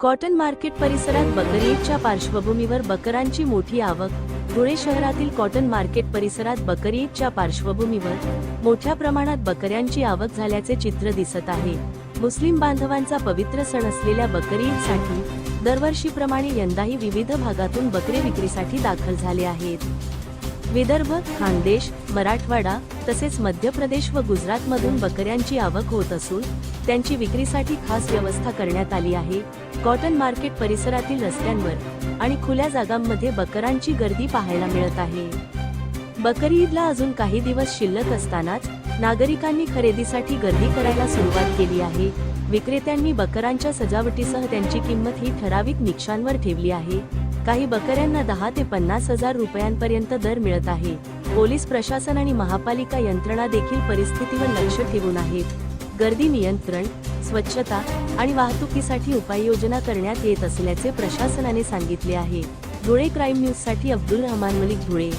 Cotton market परिसरात बकरी ईदच्या पार्श्वभूमीवर बकरांची मोठी आवक. धुळे शहरातील कॉटन मार्केट परिसरात बकरी ईदच्या पार्श्वभूमीवर मोठ्या प्रमाणात बकऱ्यांची आवक झाल्याचे चित्र दिसत आहे. मुस्लिम बांधवांचा पवित्र सण असलेल्या बकरी ईदसाठी दरवर्षीप्रमाणे यंदाही विविध भागातून बकरे विक्रीसाठी दाखल झाले आहेत. विदर्भ खानदेश मराठवाडा तसेच मध्य प्रदेश व गुजरातमधून बकऱ्यांची आवक होत असून त्यांची विक्रीसाठी खास व्यवस्था करण्यात आली आहे. कॉटन मार्केट परिसरातील रस्त्यांवर आणि खुल्या जागांमध्ये बकरांची गर्दी पाहायला मिळत आहे. बकरी ईदला अजून काही दिवस शिल्लक असतानाच नागरिकांनी खरेदीसाठी गर्दी करायला सुरुवात केली आहे. विक्रेत्यांनी बकरांच्या सजावटीसह त्यांची किंमत ही ठराविक निकषांवर ठेवली आहे. काही बकऱ्यांना दहा ते पन्नास हजार रुपयांपर्यंत दर मिळत आहे. पोलीस प्रशासन आणि महापालिका यंत्रणा देखील परिस्थितीवर लक्ष ठेवून आहेत. गर्दी नियंत्रण स्वच्छता आणि वाहतुकीसाठी उपाययोजना करण्यात येत असल्याचे प्रशासनाने सांगितले आहे. धुळे क्राईम न्यूजसाठी अब्दुल रहमान मलिक धुळे.